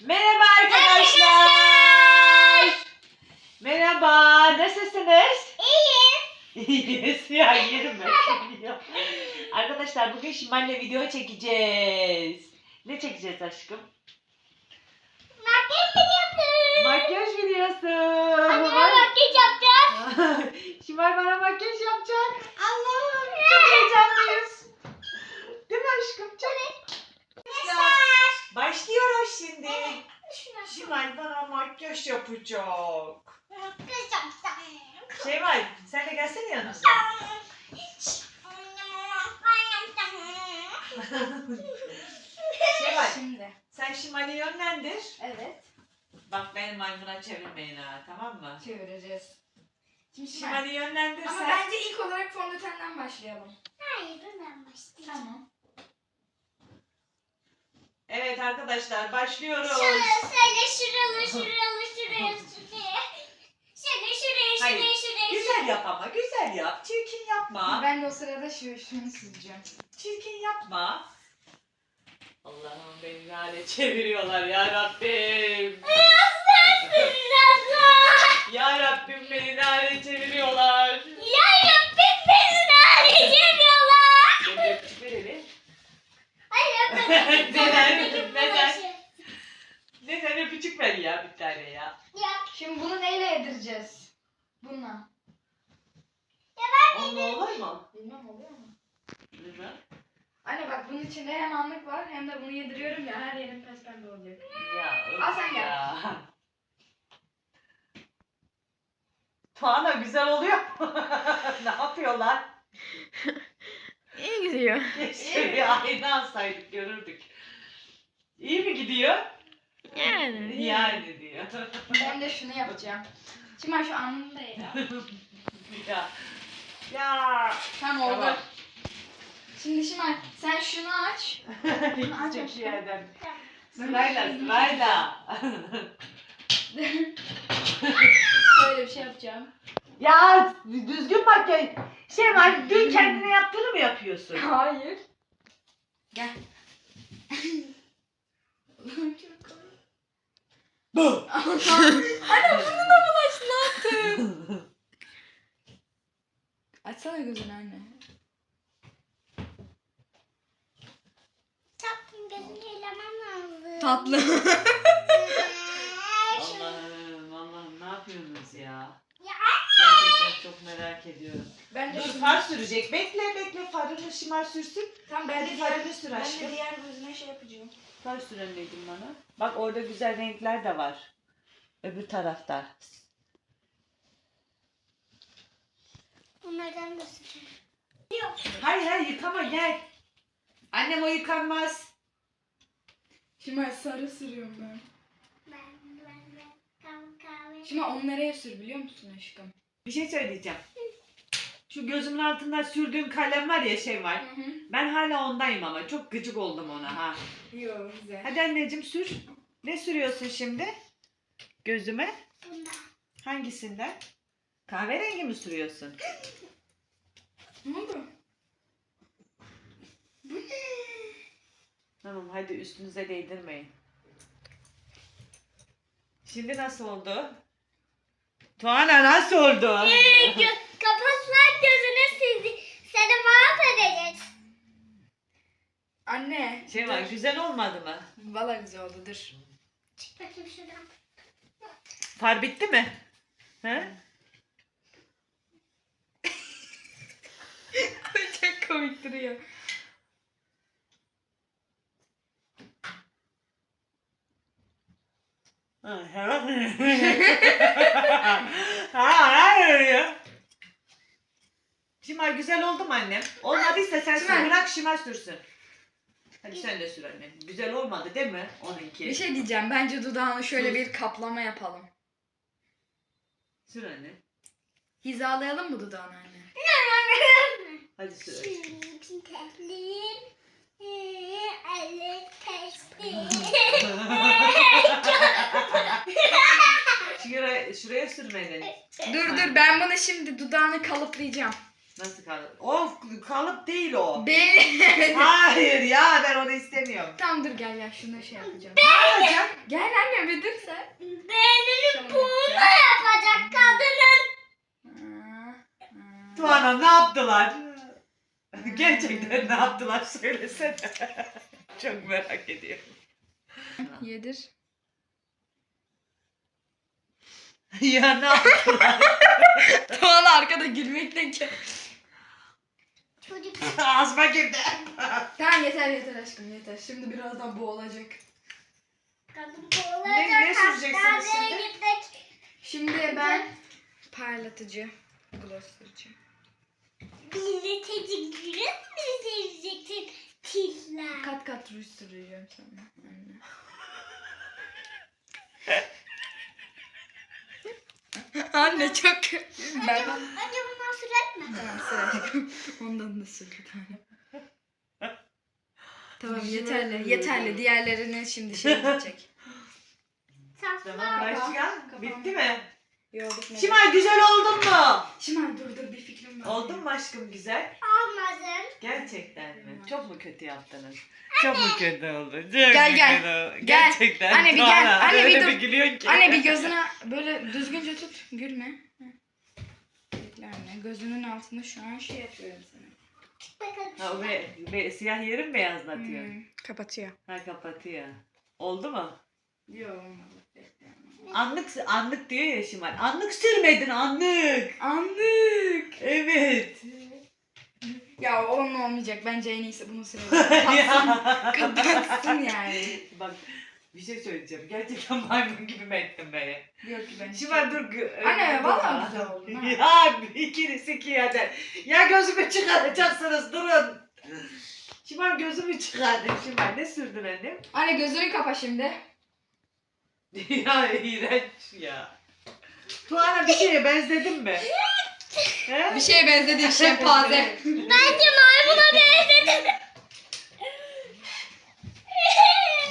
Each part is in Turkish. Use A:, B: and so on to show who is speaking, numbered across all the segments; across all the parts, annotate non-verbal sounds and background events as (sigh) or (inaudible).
A: Merhaba arkadaşlar. Merhaba. Nasılsınız? İyiyiz. (laughs) ya yerim ben. Arkadaşlar bugün Şimal'le video çekeceğiz. Ne çekeceğiz aşkım? Makyaj videosu. Şimal bana makyaj yapacak. Allah'ım çok heyecanlıyız. Değil mi aşkım? Çok. Başlıyoruz şimdi. Şimal bana makyaj yapacak. Şey var, sen de gelsene yanımıza. Şey var,
B: Şimdi.
A: sen Şimal'i yönlendir.
B: Evet.
A: Bak beni maymuna çevirmeyin ha, tamam mı?
B: Çevireceğiz. Şimdi Şimal.
A: Şimal'i yönlendir
B: Ama
A: sen.
B: bence ilk olarak fondötenden başlayalım. Tamam.
A: Evet arkadaşlar başlıyoruz.
C: Şöyle şöyle şuralı şuralı şuraya şuraya. Şöyle şuraya
A: Hayır,
C: şuraya şuraya.
A: Güzel yap ama, güzel yap. Çirkin yapma.
B: Ben de o sırada şu şunu sileceğim.
A: Çirkin yapma. Allah'ım beni hale çeviriyorlar ya Rabbim. Ya Rabbim beni hale çeviriyorlar.
C: Ya Rabbim beni nerede geliyorlar?
A: Beni öpücük verelim.
C: Hayır
A: Neden? Neden? Neden öpücük ver ya bir tane ya.
C: Ya
B: Şimdi bunu neyle yedireceğiz? Bununla.
A: Onunla olur mu?
B: Bilmem oluyor mu?
A: Bilmem.
B: Anne bak bunun içinde hem anlık var hem de bunu yediriyorum ya her yerim pembe oluyor.
A: Ya öf
B: Al sen gel.
A: ya. Tuana güzel oluyor. (laughs) ne yapıyorlar?
D: İyi gidiyor.
A: Keşke bir ayna alsaydık görürdük. İyi mi gidiyor?
D: Yani.
A: Yani diyor.
B: Ben de şunu yapacağım. Şimdi şu alnını da
A: ya. (laughs) Ya.
B: Tamam oldu.
A: Tamam.
B: Şimdi Şimal sen şunu aç. (laughs) Aç
A: Çok
B: aşkım.
A: yerden. Sırayla sırayla.
B: Böyle (laughs) bir şey yapacağım.
A: ya düzgün makyaj. Şey var dün kendine yaptığını mı yapıyorsun?
B: Hayır. Gel. Anne burnuna bulaş ne yaptın? (laughs) Açsana gözünü anne.
C: Elemem lazım.
B: Tatlı. (laughs)
A: Allah'ım Allah'ım ne yapıyorsunuz ya?
C: Ya
A: Gerçekten çok merak ediyorum.
B: ben de
A: Dur far sürecek. Bekle bekle farını şimar sürsün.
B: Tamam ben de
A: farını sür
B: ben
A: aşkım.
B: de diğer gözüne şey yapacağım.
A: Far sürenleydin bana. Bak orada güzel renkler de var. Öbür tarafta.
C: Onlardan da sıkıntı.
A: Hayır hayır yıkama gel. Annem o yıkanmaz.
B: Şimdi sarı sürüyorum ben.
C: Ben ben ben kahve kahve.
B: Şimdi onu nereye sür biliyor musun aşkım?
A: Bir şey söyleyeceğim. Şu gözümün altında sürdüğüm kalem var ya şey var.
B: Hı hı.
A: Ben hala ondayım ama çok gıcık oldum ona ha.
B: Yok güzel.
A: Hadi anneciğim sür. Ne sürüyorsun şimdi? Gözüme?
C: Bunda.
A: Hangisinden? Kahverengi mi sürüyorsun?
B: Ne oldu?
A: Tamam hadi üstünüze değdirmeyin. Şimdi nasıl oldu? Tuana nasıl oldu?
C: Kapatmak gözünü sildi. Seni mahvedeceğiz.
B: Anne.
A: Şey var güzel olmadı mı?
B: Valla güzel oldu dur.
C: Çık bakayım şuradan.
A: Far bitti mi? He? (laughs)
B: Çok komik duruyor. (laughs)
A: Ha, hayır. Şimal güzel oldu mu annem? Olmadıysa sen sür.
B: Şimal.
A: Bırak Şimal sürsün. Hadi sen de sür annem. Güzel olmadı değil mi? Onunki.
B: Bir şey diyeceğim. Bence dudağını şöyle bir kaplama yapalım.
A: Sür anne.
B: Hizalayalım mı dudağını anne?
A: Hadi sür.
C: Senin
A: Şuraya, şuraya sürmedin.
B: Dur dur ben bunu şimdi dudağını kalıplayacağım.
A: Nasıl kalıp? Of kalıp değil o.
B: Be (laughs)
A: Hayır ya ben onu istemiyorum.
B: Tamam dur gel gel şunu şey yapacağım.
A: Ne yapacağım?
B: Gel anne bir dur sen.
C: Bunu
B: yapacağım.
C: yapacak kadının.
A: Tuana ne yaptılar? (laughs) Gerçekten ne yaptılar söylesene. (laughs) Çok merak ediyorum.
B: Yedir. (laughs)
A: ya ne yaptılar? (laughs)
B: Tuğan arkada gülmekten ke-
C: Çocuk (laughs)
A: Ağzıma girdi.
B: Tamam yeter yeter aşkım yeter. Şimdi birazdan boğulacak.
C: kadın
A: Ne- ne
C: boğulacak.
A: süreceksiniz şimdi?
C: gittik.
B: Şimdi ben parlatıcı gloss süreceğim.
C: Milleteci gülüp mü seveceksin? Tiller.
B: Kat kat ruj süreceğim sana. Anne. Anne çok ben
C: Önce bundan sürer mi?
B: Tamam. Ondan da sür bir tane. Tamam yeterli yeterli diğerlerinin şimdi şey (laughs) gidecek.
C: Sen
A: Tamam başka? Bitti mi?
B: Yok bitmedi.
A: Şimal güzel oldun mu?
B: Şimal dur dur bir fikrim var.
A: Oldun mu aşkım güzel?
C: Olmadın.
A: Gerçekten mi? Çok mu kötü yaptınız? Çok mu kötü oldu? Çok
B: Gel, gel.
A: kötü oldu.
B: Gel.
A: Gerçekten.
B: Anne bir gel.
A: Tuana,
B: Anne bir
A: öyle
B: dur.
A: gülüyorsun ki.
B: Anne bir gözüne böyle düzgünce tut. Gülme. Heh. Bekle anne. Gözünün altında şu an şey yapıyorum sana.
A: Ha, be, be, siyah yerim beyazlatıyor.
B: Hmm, kapatıyor.
A: Ha kapatıyor. Oldu mu?
B: Yok olmadı.
A: Anlık anlık diyor ya Şimal. Anlık sürmedin anlık.
B: Anlık.
A: Evet.
B: Ya onun olmayacak. Bence en iyisi bunu (laughs) sürelim.
A: Ya.
B: Kapatsın yani.
A: Bak bir şey söyleyeceğim. Gerçekten maymun gibi mi ettin beni?
B: Yok ki ben.
A: Şimal dur. gö-
B: Anne,
A: dur.
B: vallahi güzel oldu, ha. (laughs)
A: Ya ikiniz iki yerden. Ya gözümü çıkaracaksınız durun. Şimal gözümü çıkardı. Şimal ne sürdün annem?
B: Anne gözünü kapa şimdi. (laughs)
A: ya iğrenç ya. Tuana bir şeye benzedin mi?
B: Bir şeye benzedi şempanze.
C: Bence maymuna benzedin.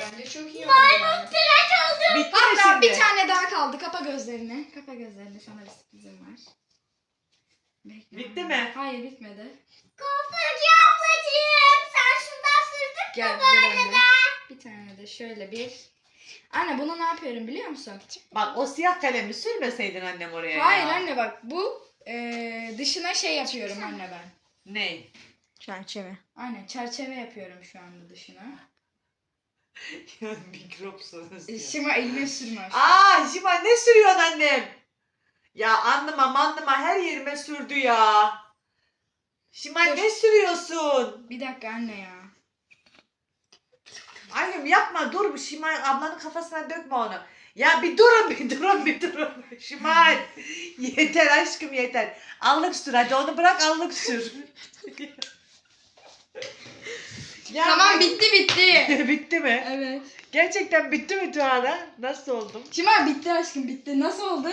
B: Bence çok iyi oldu.
C: Maymun tıraş oldu.
A: Bitti mi
B: Hatta
A: şimdi?
B: bir tane daha kaldı. Kapa gözlerini. Kapa gözlerini. Sana bir sürprizim var. Bekle.
A: Bitti mi?
B: Hayır bitmedi.
C: Kuaförcü ablacığım. Sen şundan sürdün
B: Gel
C: mü
B: dur
C: böyle
B: anne.
C: de?
B: Bir tane de şöyle bir. Anne bunu ne yapıyorum biliyor musun?
A: Bak o siyah kalemi sürmeseydin annem oraya
B: Hayır
A: ya.
B: anne bak bu eee, dışına şey yapıyorum anne ben.
A: Ne?
D: Çerçeve.
B: Aynen çerçeve yapıyorum şu anda dışına. (laughs)
A: Ya mikropsunuz
B: E,
A: ya.
B: Şima elime sürme.
A: Aa Şima ne sürüyorsun annem? Ya anlıma manlıma her yerime sürdü ya. Şima
B: Dur.
A: ne sürüyorsun?
B: Bir dakika anne ya.
A: Annem yapma dur Şima ablanın kafasına dökme onu. Ya bir durun bir durun bir durun. (laughs) Şimal. yeter aşkım yeter. Allık sür hadi onu bırak allık sür. ya
B: Tamam
A: ben-
B: bitti bitti. (laughs)
A: bitti mi?
B: evet.
A: Gerçekten bitti mi Tuana? Nasıl oldum?
B: Şima bitti aşkım bitti. Nasıl oldu?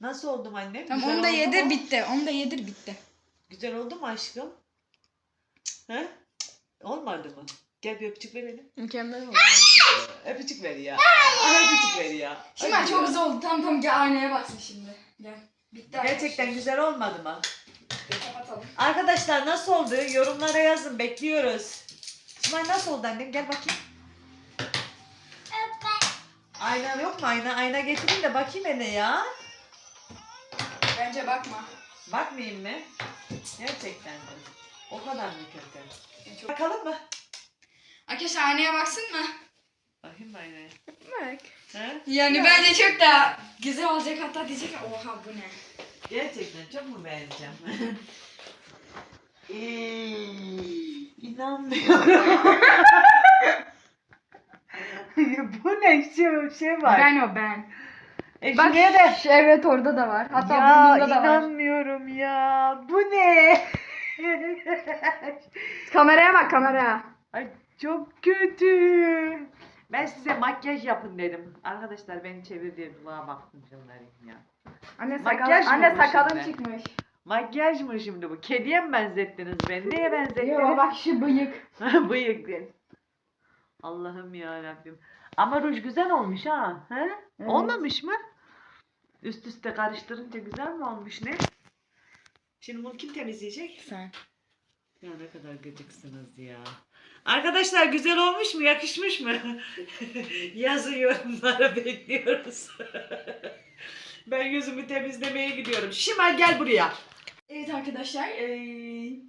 A: Nasıl oldum annem?
B: Tamam
A: Güzel
B: onu da
A: oldu
B: yedir
A: mu?
B: bitti. Onu da yedir bitti.
A: Güzel oldu mu aşkım? He? Olmadı mı? Gel bir öpücük verelim.
D: Mükemmel oldu.
A: Öpücük ver ya. Ay, öpücük ver ya.
B: Şima
A: Hadi
B: çok
A: ya.
B: güzel oldu. Tamam tamam gel aynaya baksın şimdi. Gel. Bitti
A: Gerçekten güzel olmadı mı?
B: Kapatalım.
A: Arkadaşlar nasıl oldu? Yorumlara yazın. Bekliyoruz. Şimal nasıl oldu annem? Gel bakayım.
C: Öpe.
A: Ayna yok mu? Ayna ayna getirin de bakayım hele ya.
B: Bence bakma.
A: Bakmayayım mı? Gerçekten mi? O kadar mı kötü?
B: Çok...
A: Bakalım mı?
B: Arkadaşlar aynaya baksın mı?
A: Bakayım aynaya.
D: Bak.
A: He?
B: Yani
A: Ya.
B: bence çok da güzel olacak hatta diyecek oha bu ne?
A: Gerçekten çok mu beğeneceğim? İnanmıyorum. (laughs) Bu ne şey, şey var.
B: Ben o ben.
A: e,
B: Bak
A: şuraya da.
B: evet orada da var. Hatta
A: ya
B: burnunda da var.
A: inanmıyorum ya. Bu ne?
B: Kameraya bak kameraya.
A: Ay çok kötü. Ben size makyaj yapın dedim. Arkadaşlar beni çevir diye baktım canlarım ya.
B: Anne
A: Makyaj
B: sakal, anne
A: bu
B: sakalım
A: şimdi?
B: çıkmış.
A: Makyaj mı şimdi bu? Kediye mi benzettiniz beni? Neye benzettiniz?
B: Yo bak şu bıyık. (laughs)
A: Bıyık değil. Allah'ım ya Rabbim. Ama ruj güzel olmuş ha. He?
B: Evet.
A: Olmamış mı? Üst üste karıştırınca güzel mi olmuş ne? Şimdi bunu kim temizleyecek?
B: Sen.
A: Ya ne kadar gıcıksınız ya. Arkadaşlar güzel olmuş mu? Yakışmış mı? (laughs) Yazın yorumlara bekliyoruz. (laughs) ben yüzümü temizlemeye gidiyorum. Şimal gel buraya.
B: Evet arkadaşlar. eee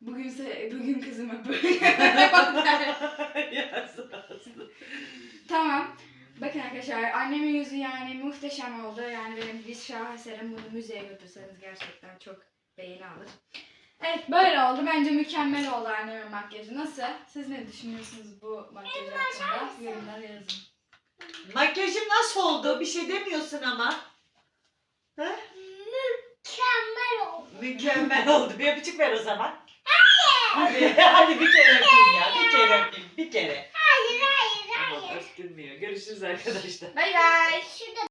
B: bugün bugün kızıma (laughs) Tamam. Bakın arkadaşlar annemin yüzü yani muhteşem oldu. Yani benim bir şaheserim bunu müzeye götürseniz gerçekten çok beğeni alır. Evet böyle oldu. Bence mükemmel oldu annemin makyajı. Nasıl? Siz ne düşünüyorsunuz bu makyaj hakkında? Yorumlara yazın.
A: Makyajım nasıl oldu? Bir şey demiyorsun ama. Ha?
C: Mükemmel oldu.
A: Mükemmel oldu. Bir öpücük ver o zaman. Hadi, (laughs) hadi bir kere öpeyim ya. Bir kere öpeyim. Bir kere.
C: Hayır hayır hayır.
A: Tamam, öptürmüyor. Görüşürüz arkadaşlar.
B: Bay bay.
C: Şurada